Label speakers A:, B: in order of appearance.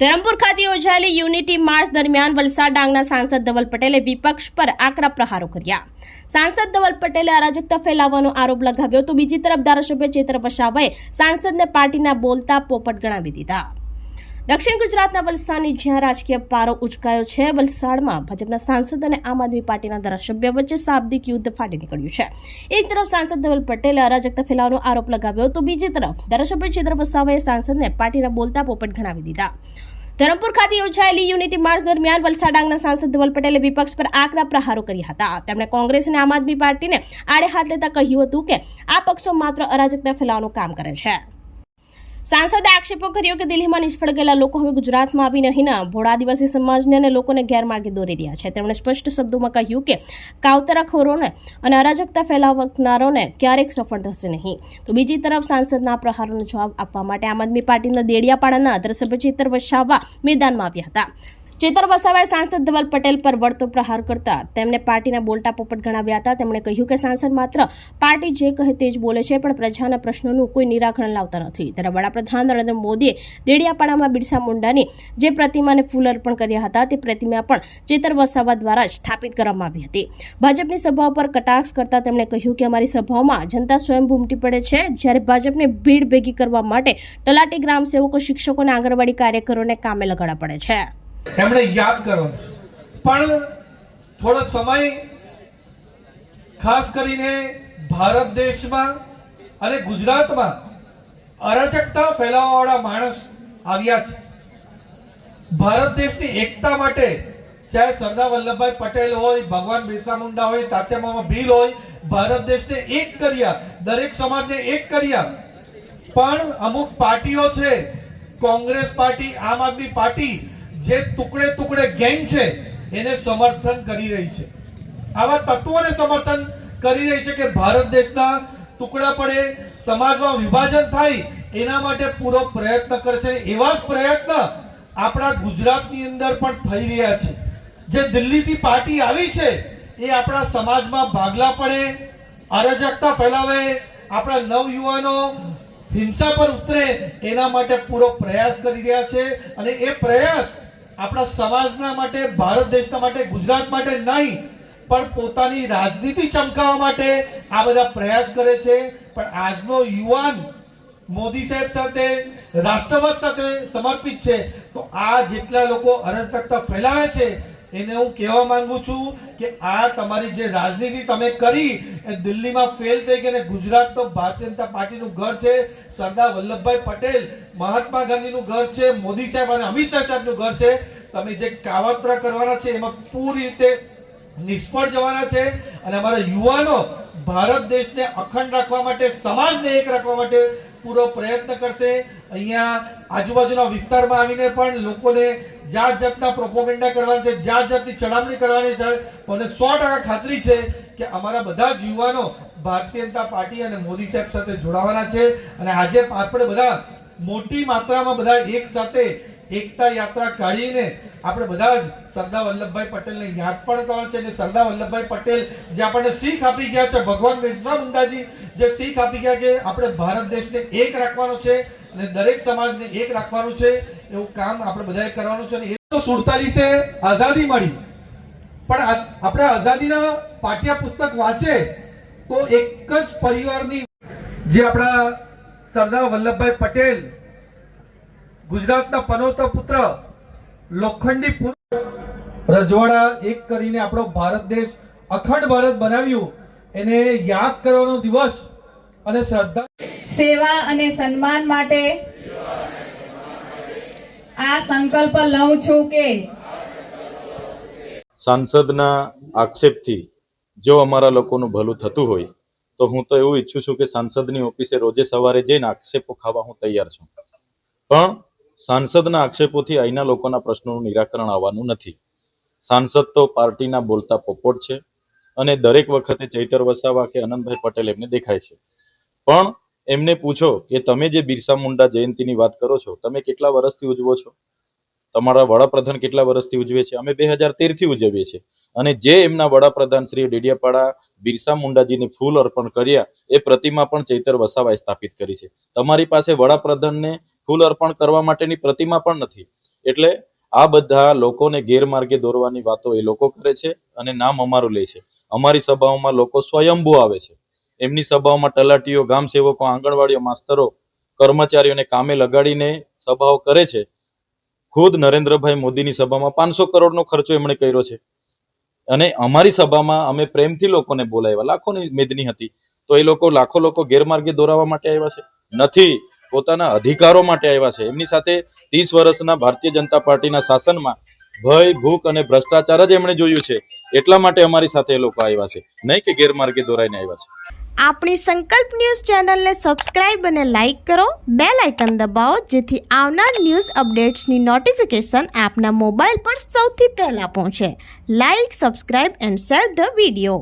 A: ધરમપુર ખાતે યોજાયેલી unity March દરમિયાન વલસાડ ડાંગના સાંસદ ધવલ પટેલે વિપક્ષ પર આકરા પ્રહારો કર્યા. સાંસદ ધવલ પટેલે અરાજકતા ફેલાવવાનો આરોપ લગાવ્યો તો બીજી તરફ ધારાસભ્ય ચેતર વસાવાએ સાંસદને પાર્ટીના બોલતા પોપટ ગણાવી દીધા. દક્ષિણ ગુજરાતના વલસાડની જ્યાં રાજકીય પારો ઉચકાયો છે, વલસાડમાં ભાજપના સાંસદ અને આમ આદમી પાર્ટીના ધારાસભ્ય વચ્ચે શાબ્દિક યુદ્ધ ફાટી નીકળ્યું છે. એક તરફ સાંસદ ધવલ પટેલે અરાજકતા ફેલાવવાનો આરોપ લગાવ્યો તો બીજી તરફ ધારાસભ્ય ચેતર વસાવાએ સાંસદને પાર્ટીના બોલતા પોપટ ગણાવી દીધા. ધરમપુર ખાતે યોજાયેલી યુનિટી માર્ચ દરમિયાન વલસાડ ડાંગના સાંસદ ધવલ પટેલે વિપક્ષ પર આકરા પ્રહારો કર્યા હતા. તેમણે કોંગ્રેસ અને આમ આદમી પાર્ટીને આડે હાથ લેતા કહ્યું હતું કે આ પક્ષો માત્ર અરાજકતા ફેલાવવાનું કામ કરે છે. સાંસદે આક્ષેપો કર્યો કે દિલ્હીમાં નિષ્ફળ ગયેલા લોકો હવે ગુજરાતમાં આવી નહીં ભોળા આદિવાસી સમાજને અને લોકોને ગેરમાર્ગે દોરી રહ્યા છે. તેમણે સ્પષ્ટ શબ્દોમાં કહ્યું કે કાવતરાખોરોને અને અરાજકતા ફેલાવનારોને ક્યારેક સફળ થશે નહીં. તો બીજી તરફ સાંસદના પ્રહારોનો જવાબ આપવા માટે આમ આદમી પાર્ટીના દેડિયાપાડાના ધારાસભ્ય ચેતર વસાવા મેદાનમાં આવ્યા હતા. ચેતર વસાવાએ સાંસદ ધવલ પટેલ પર વળતો પ્રહાર કરતા તેમને પાર્ટીના બોલટા પોપટ ગણાવ્યા હતા. તેમણે કહ્યું કે સાંસદ માત્ર પાર્ટી જે કહે તે જ બોલે છે, પણ પ્રજાના પ્રશ્નોનું કોઈ નિરાકરણ લાવતા નથી. ત્યારે વડાપ્રધાન નરેન્દ્ર મોદીએ દેડિયાપાડામાં બિરસા મુંડાની જે પ્રતિમાને ફૂલ અર્પણ કર્યા હતા, તે પ્રતિમા પણ ચેતર વસાવા દ્વારા સ્થાપિત કરવામાં આવી હતી. ભાજપની સભાઓ પર કટાક્ષ કરતા તેમણે કહ્યું કે અમારી સભાઓમાં જનતા સ્વયં ભૂમટી પડે છે. જ્યારે ભાજપને ભીડ ભેગી કરવા માટે તલાટી ગ્રામ સેવકો શિક્ષકો અને આંગણવાડી કાર્યકરોને કામે લગાડવા પડે છે.
B: એમણે યાદ કરવાનું પણ થોડો સમય ખાસ કરીને ભારત દેશમાં અને ગુજરાતમાં અરાજકતા ફેલાવવાવાળા માણસ આવ્યા છે. ભારત દેશની એકતા માટે ચાહે સરદાર વલ્લભભાઈ પટેલ હોય, ભગવાન બિરસા મુંડા હોય તાત્યા મામા ભીલ હોય, ભારત દેશને એક કર્યા, દરેક સમાજને એક કર્યા. પણ અમુક પાર્ટીઓ છે, કોંગ્રેસ પાર્ટી, આમ આદમી પાર્ટી જે ટુકડે ટુકડે ગેંગ છે, એને સમર્થન કરી રહી છે. આવા તત્વોને સમર્થન કરી રહી છે કે ભારત દેશના ટુકડા પડે, સમાજમાં વિભાજન થાય, એના માટે પૂરો પ્રયત્ન કરે છે. એવા જ પ્રયત્ન આપણા ગુજરાતની અંદર પણ થઈ રહ્યા છે. જે દિલ્હીથી પાર્ટી આવી છે, એ આપણા સમાજમાં ભાગલા પડે, અરાજકતા ફેલાવે, આપણા નવયુવાનો હિંસા પર ઉતરે, એના માટે પૂરો પ્રયાસ કરી રહ્યા છે. અને એ પ્રયાસ આપણા સમાજના માટે, ભારત દેશના માટે, ગુજરાત માટે નહીં, પણ પોતાની રાજનીતિ ચમકાવવા માટે આ બધા પ્રયાસ કરે છે. પણ આજનો યુવાન મોદી સાહેબ સાથે રાષ્ટ્રવાદ સાથે સમર્પિત છે. તો આ જેટલા લોકો અરાજકતા ફેલાવે છે એને હું કહેવા માંગુ છું કે આ તમારી જે રાજનીતિ તમે કરી, એ દિલ્હીમાં ફેલ થઈ ગઈ અને ગુજરાત તો ભારતીય જનતા પાર્ટીનું ઘર છે, સરદાર વલ્લભભાઈ પટેલ મહાત્મા ગાંધીનું ઘર છે, મોદી સાહેબ અને અમિત શાહ સાહેબનું ઘર છે, તમે જે કાવતરા કરવાના છે એમાં પૂરી રીતે નિષ્ફળ જવાના છે અને અમારા યુવાનો ભારત દેશને અખંડ રાખવા માટે, સમાજને એક રાખવા માટે પૂરો પ્રયત્ન કરશે. અહીંયા આજુબાજુના વિસ્તારમાં આવીને પણ લોકોને જાત જાતના પ્રોપોગેન્ડા કરવાની છે જાત જાતની ચડામણી કરવાની છે. મને સો ટકા ખાતરી છે કે અમારા બધા જ યુવાનો ભારતીય જનતા પાર્ટી અને મોદી સાહેબ સાથે જોડાવાના છે. અને આજે આપણે બધા મોટી માત્રામાં બધા એક સાથે એકતા યાત્રા કાઢીને આપણે બધા જ સરદાર વલ્લભભાઈ પટેલને યાદ પણ કરવાનું છે. અને સરદાર વલ્લભભાઈ પટેલ જે આપણને શીખ આપી ગયા છે, ભગવાન બિરસા મુંડાજી જે શીખ આપી ગયા કે આપણે ભારત દેશને એક રાખવાનો છે અને દરેક સમાજને એક રાખવાનું છે, એવું કામ આપણે બધાએ કરવાનું છે. અને એ તો સુડતાલીસે આઝાદી મળી. પણ આપણે આઝાદીના પાઠ્ય પુસ્તક વાંચે તો એક જ પરિવારની જે આપણા સરદાર વલ્લભભાઈ પટેલ ગુજરાતના પનોતા પુત્ર લોખંડી રજવાડા એક કરીને આપણો ભારત દેશ અખંડ ભારત બનાવ્યું. એને યાદ કરવાનો દિવસ અને શ્રદ્ધા
C: સેવા અને સન્માન માટે આ સંકલ્પ લઉં છું કે
D: સાંસદના આક્ષેપથી જો અમારા લોકોનું ભલું થતું હોય તો હું તો એવું ઈચ્છું છું કે સાંસદની ઓફિસે રોજે સવારે જઈને આક્ષેપો ખાવા હું તૈયાર છું. પણ સાંસદના આક્ષેપોથી અહીંના લોકોના પ્રશ્નોનું નિરાકરણ આવવાનું નથી. સાંસદ તો પાર્ટીના બોલતા પોપોટ છે અને દરેક વખતે ચૈતર વસાવા કે અનંતભાઈ પટેલ એમને દેખાય છે. પણ એમને પૂછો કે તમે જે બિરસા મુંડા જયંતિની વાત કરો છો, તમે કેટલા વર્ષથી ઉજવો છો? તમારા વડાપ્રધાન કેટલા વર્ષથી ઉજવે છે? અમે બે હજાર તેરથી ઉજવીએ છીએ. અને જે એમના વડાપ્રધાન શ્રી ડેડિયાપાડા બિરસા મુંડાજીને ફૂલ અર્પણ કર્યા, એ પ્રતિમા પણ ચૈતર વસાવાએ સ્થાપિત કરી છે. તમારી પાસે વડાપ્રધાનને ફૂલ અર્પણ કરવા માટેની પ્રતિમા પણ નથી. એટલે આ બધા લોકોને ગેરમાર્ગે દોરવાની વાતો એ લોકો કરે છે અને નામ અમારું લે છે. અમારી સભાઓમાં લોકો સ્વયંભૂ આવે છે. એમની સભાઓમાં તલાટીઓ ગામ સેવકો આંગણવાડીઓ, માસ્તરો, કર્મચારીઓને કામે લગાડીને સભાઓ કરે છે. ખુદ નરેન્દ્રભાઈ મોદીની સભામાં પાંચસો કરોડનો ખર્ચો એમણે કર્યો છે. અને અમારી સભામાં અમે પ્રેમથી લોકોને બોલાવ્યા. લાખોની મેદની હતી. તો એ લોકો લાખો લોકો ગેરમાર્ગે દોરાવા માટે આવ્યા છે. નથી. પોતાના અધિકારો માટે આવ્યા છે. એમની સાથે ત્રીસ વર્ષના ભારતીય જનતા પાર્ટીના શાસનમાં ભય, ભૂખ અને ભ્રષ્ટાચાર જ એમણે જોયું છે. એટલા માટે અમારી સાથે એ લોકો આવ્યા છે. નહીં કે ગેરમાર્ગે દોરાઈને આવ્યા છે.
E: આપણી સંકલ્પ ન્યૂઝ ચેનલને સબસ્ક્રાઇબ અને લાઇક કરો. બે લાઇકન દબાવો, જેથી આવનાર ન્યૂઝ અપડેટ્સની નોટિફિકેશન આપના મોબાઈલ પર સૌથી પહેલાં પહોંચે. Like, subscribe and share the video.